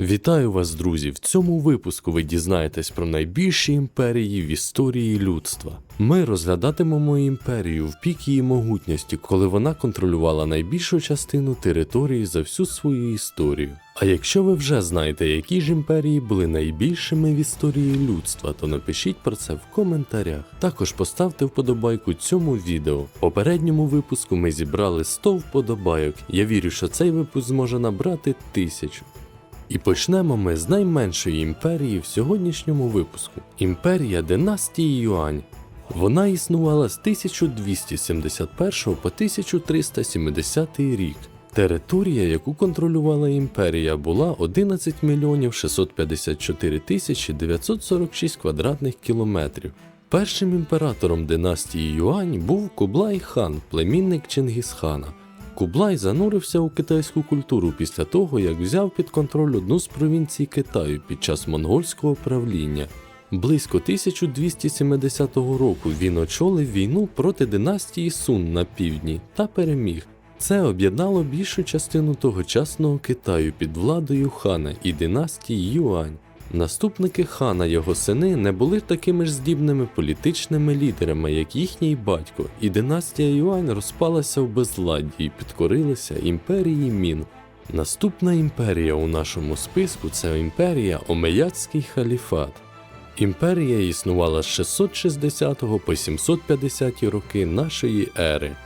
Вітаю вас, друзі! В цьому випуску ви дізнаєтесь про найбільші імперії в історії людства. Ми розглядатимемо імперію в пік її могутності, коли вона контролювала найбільшу частину території за всю свою історію. А якщо ви вже знаєте, які ж імперії були найбільшими в історії людства, то напишіть про це в коментарях. Також поставте вподобайку цьому відео. В попередньому випуску ми зібрали 100 вподобайок. Я вірю, що цей випуск зможе набрати тисячу. І почнемо ми з найменшої імперії в сьогоднішньому випуску імперія династії Юань. Вона існувала з 1271 по 1370 рік. Територія, яку контролювала імперія, була 11 мільйонів 654 тисячі 946 квадратних кілометрів. Першим імператором династії Юань був Кублай хан, племінник Чингісхана. Кублай занурився у китайську культуру після того, як взяв під контроль одну з провінцій Китаю під час монгольського правління. Близько 1270 року він очолив війну проти династії Сун на півдні та переміг. Це об'єднало більшу частину тогочасного Китаю під владою хана і династії Юань. Наступники хана його сини не були такими ж здібними політичними лідерами, як їхній батько, і династія Юань розпалася в безладді і підкорилася імперії Мін. Наступна імперія у нашому списку це імперія Омеядський халіфат. Імперія існувала з 660 по 750 роки нашої ери.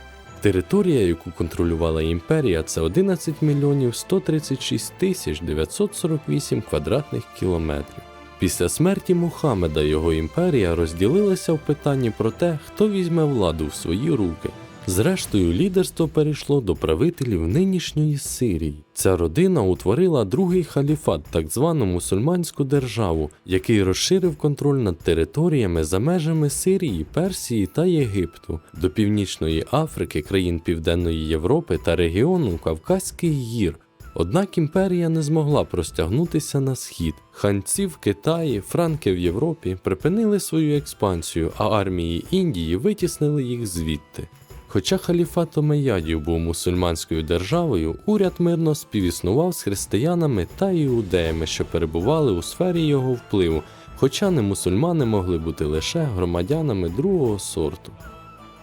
Територія, яку контролювала імперія, це 11 мільйонів 136 тисяч 948 квадратних кілометрів. Після смерті Мухаммеда його імперія розділилася в питанні про те, хто візьме владу в свої руки. Зрештою, лідерство перейшло до правителів нинішньої Сирії. Ця родина утворила другий халіфат, так звану мусульманську державу, який розширив контроль над територіями за межами Сирії, Персії та Єгипту, до Північної Африки, країн Південної Європи та регіону Кавказьких гір. Однак імперія не змогла простягнутися на схід. Ханці в Китаї, франки в Європі припинили свою експансію, а армії Індії витіснили їх звідти. Хоча халіфат Омеядів був мусульманською державою, уряд мирно співіснував з християнами та іудеями, що перебували у сфері його впливу, хоча не мусульмани могли бути лише громадянами другого сорту.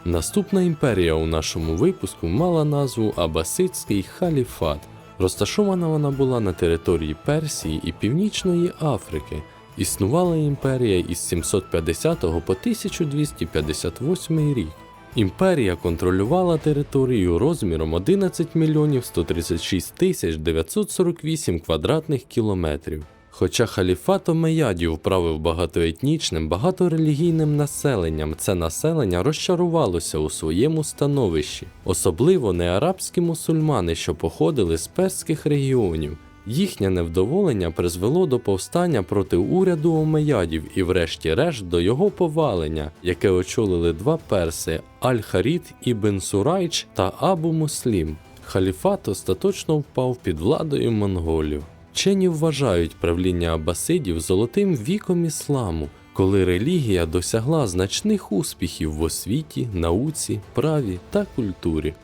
Наступна імперія у нашому випуску мала назву Абасидський халіфат. Розташована вона була на території Персії і Північної Африки. Існувала імперія із 750 по 1258 рік. Імперія контролювала територію розміром 11 мільйонів 136 тисяч 948 квадратних кілометрів. Хоча халіфат Омеядів правив багатоетнічним, багаторелігійним населенням, це населення розчарувалося у своєму становищі, особливо неарабські мусульмани, що походили з перських регіонів. Їхнє невдоволення призвело до повстання проти уряду омеядів і, врешті-решт, до його повалення, яке очолили два перси Аль-Харід ібн Сурайч та Абу Муслім. Халіфат остаточно впав під владою монголів. Вчені вважають правління абасидів золотим віком ісламу, коли релігія досягла значних успіхів в освіті, науці, праві та культурі.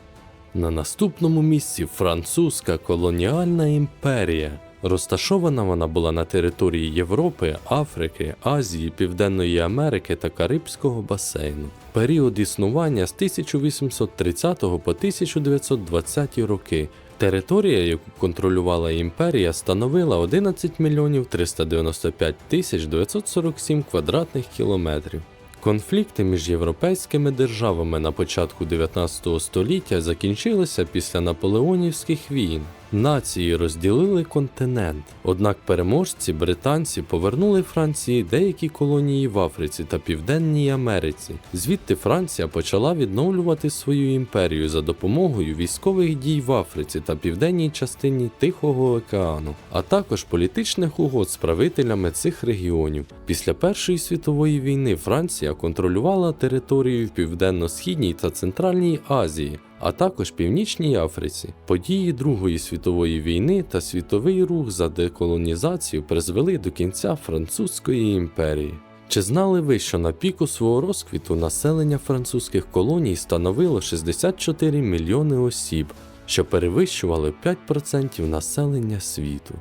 На наступному місці французька колоніальна імперія. Розташована вона була на території Європи, Африки, Азії, Південної Америки та Карибського басейну. Період існування з 1830 по 1920 роки. Територія, яку контролювала імперія, становила 11 мільйонів 395 тисяч 947 квадратних кілометрів. Конфлікти між європейськими державами на початку 19 століття закінчилися після наполеонівських війн. Нації розділили континент. Однак переможці британці повернули Франції деякі колонії в Африці та Південній Америці. Звідти Франція почала відновлювати свою імперію за допомогою військових дій в Африці та південній частині Тихого океану, а також політичних угод з правителями цих регіонів. Після Першої світової війни Франція контролювала територію в південно-східній та центральній Азії а також Північній Африці. Події Другої світової війни та світовий рух за деколонізацію призвели до кінця Французької імперії. Чи знали ви, що на піку свого розквіту населення французьких колоній становило 64 мільйони осіб, що перевищували 5% населення світу?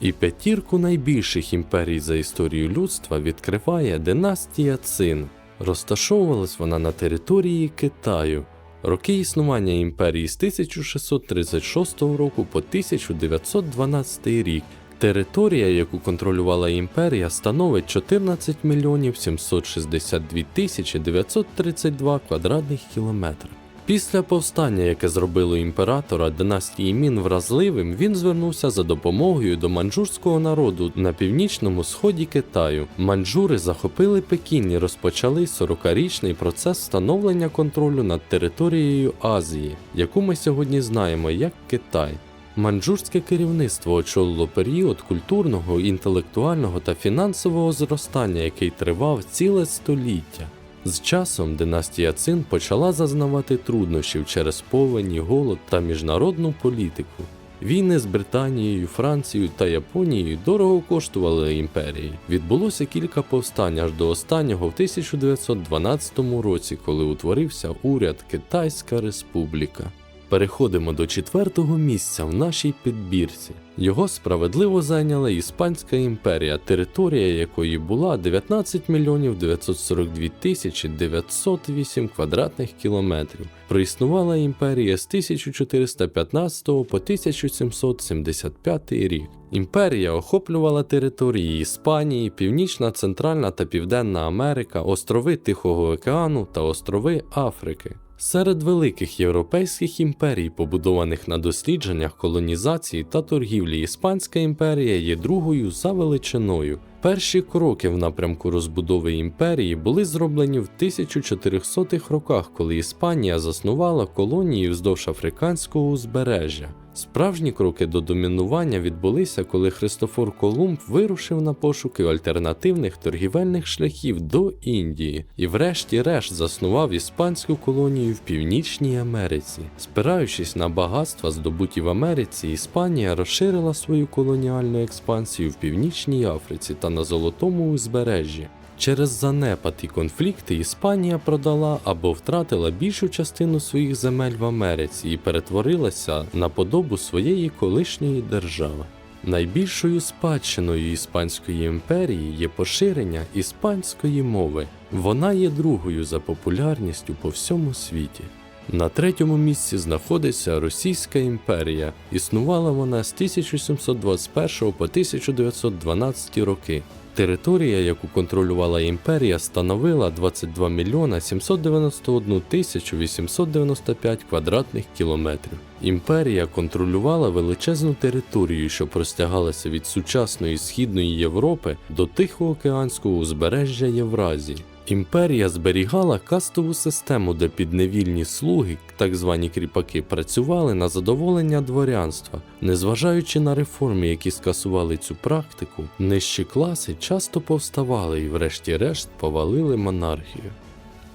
І п'ятірку найбільших імперій за історію людства відкриває династія Цин. Розташовувалась вона на території Китаю. Роки існування імперії з 1636 року по 1912 рік. Територія, яку контролювала імперія, становить 14 мільйонів 762 тисячі 932 квадратних кілометри. Після повстання, яке зробило імператора династії Мін вразливим, він звернувся за допомогою до маньчжурського народу на північному сході Китаю. Маньчжури захопили Пекін і розпочали 40-річний процес встановлення контролю над територією Азії, яку ми сьогодні знаємо як Китай. Маньчжурське керівництво очолило період культурного, інтелектуального та фінансового зростання, який тривав ціле століття. З часом династія Цин почала зазнавати труднощів через повені, голод та міжнародну політику. Війни з Британією, Францією та Японією дорого коштували імперії. Відбулося кілька повстань аж до останнього в 1912 році, коли утворився уряд Китайська Республіка. Переходимо до четвертого місця в нашій підбірці. Його справедливо зайняла Іспанська імперія, територія якої була 19 мільйонів 942 тисячі 908 квадратних кілометрів. Проіснувала імперія з 1415 по 1775 рік. Імперія охоплювала території Іспанії, Північна, Центральна та Південна Америка, острови Тихого океану та острови Африки. Серед великих європейських імперій, побудованих на дослідженнях колонізації та торгівлі, Іспанська імперія є другою за величиною. Перші кроки в напрямку розбудови імперії були зроблені в 1400-х роках, коли Іспанія заснувала колонії вздовж африканського узбережжя. Справжні кроки до домінування відбулися, коли Христофор Колумб вирушив на пошуки альтернативних торгівельних шляхів до Індії і, врешті-решт, заснував іспанську колонію в Північній Америці. Спираючись на багатства, здобуті в Америці, Іспанія розширила свою колоніальну експансію в Північній Африці та на Золотому узбережжі. Через занепад і конфлікти Іспанія продала або втратила більшу частину своїх земель в Америці і перетворилася на подобу своєї колишньої держави. Найбільшою спадщиною Іспанської імперії є поширення іспанської мови. Вона є другою за популярністю по всьому світі. На третьому місці знаходиться Російська імперія. Існувала вона з 1721 по 1912 роки. Територія, яку контролювала імперія, становила 22 мільйона 791 тисячу 895 квадратних кілометрів. Імперія контролювала величезну територію, що простягалася від сучасної східної Європи до Тихоокеанського узбережжя Євразії. Імперія зберігала кастову систему, де підневільні слуги, так звані кріпаки, працювали на задоволення дворянства. Незважаючи на реформи, які скасували цю практику, нижчі класи часто повставали і, врешті-решт, повалили монархію.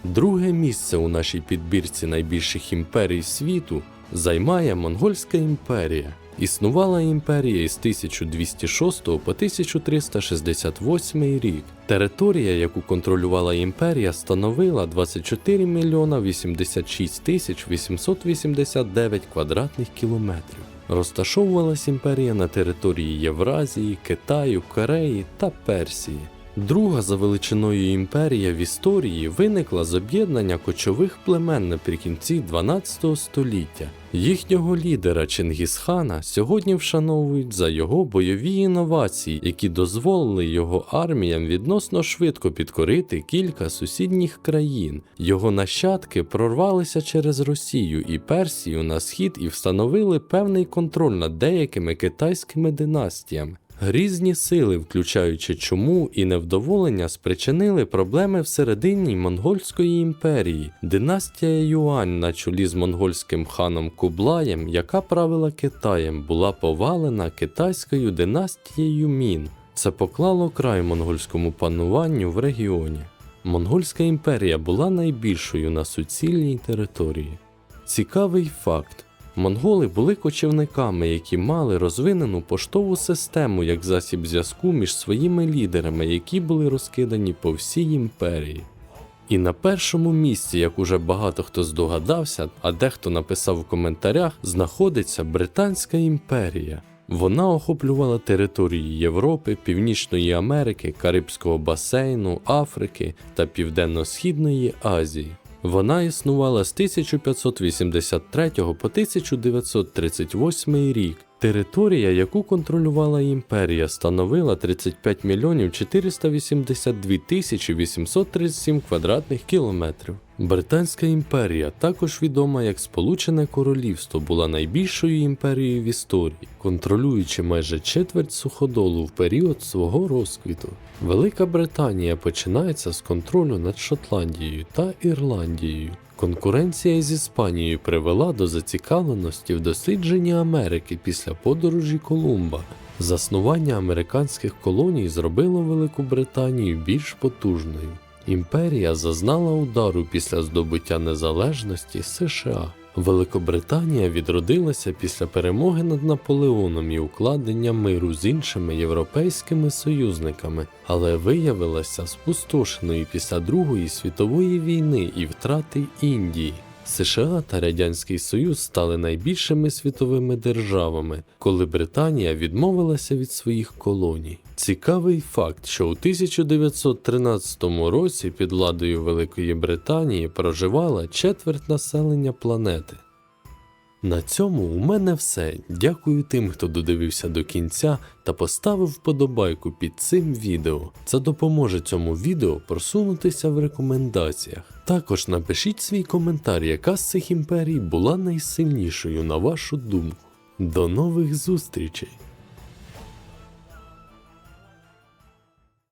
Друге місце у нашій підбірці найбільших імперій світу займає Монгольська імперія. Існувала імперія із 1206 по 1368 рік. Територія, яку контролювала імперія, становила 24 мільйона 86 тисяч 889 квадратних кілометрів. Розташовувалась імперія на території Євразії, Китаю, Кореї та Персії. Друга за величиною імперія в історії виникла з об'єднання кочових племен наприкінці 12 століття. Їхнього лідера Чингісхана сьогодні вшановують за його бойові інновації, які дозволили його арміям відносно швидко підкорити кілька сусідніх країн. Його нащадки прорвалися через Росію і Персію на схід і встановили певний контроль над деякими китайськими династіями. Грізні сили, включаючи чуму і невдоволення, спричинили проблеми всередині Монгольської імперії. Династія Юань на чолі з монгольським ханом Кублаєм, яка правила Китаєм, була повалена китайською династією Мін. Це поклало край монгольському пануванню в регіоні. Монгольська імперія була найбільшою на суцільній території. Цікавий факт. Монголи були кочівниками, які мали розвинену поштову систему як засіб зв'язку між своїми лідерами, які були розкидані по всій імперії. І на першому місці, як уже багато хто здогадався, а дехто написав в коментарях, знаходиться Британська імперія. Вона охоплювала території Європи, Північної Америки, Карибського басейну, Африки та Південно-Східної Азії. Вона існувала з 1583 по 1938 рік. Територія, яку контролювала імперія, становила 35 мільйонів 482 тисячі 837 квадратних кілометрів. Британська імперія, також відома як Сполучене Королівство, була найбільшою імперією в історії, контролюючи майже четверть суходолу в період свого розквіту. Велика Британія починається з контролю над Шотландією та Ірландією. Конкуренція з Іспанією привела до зацікавленості в дослідженні Америки після подорожі Колумба. Заснування американських колоній зробило Велику Британію більш потужною. Імперія зазнала удару після здобуття незалежності США. Великобританія відродилася після перемоги над Наполеоном і укладення миру з іншими європейськими союзниками, але виявилася спустошеною після Другої світової війни і втрати Індії. США та Радянський Союз стали найбільшими світовими державами, коли Британія відмовилася від своїх колоній. Цікавий факт, що у 1913 році під владою Великої Британії проживала четверть населення планети. На цьому у мене все. Дякую тим, хто додивився до кінця та поставив вподобайку під цим відео. Це допоможе цьому відео просунутися в рекомендаціях. Також напишіть свій коментар, яка з цих імперій була найсильнішою на вашу думку. До нових зустрічей!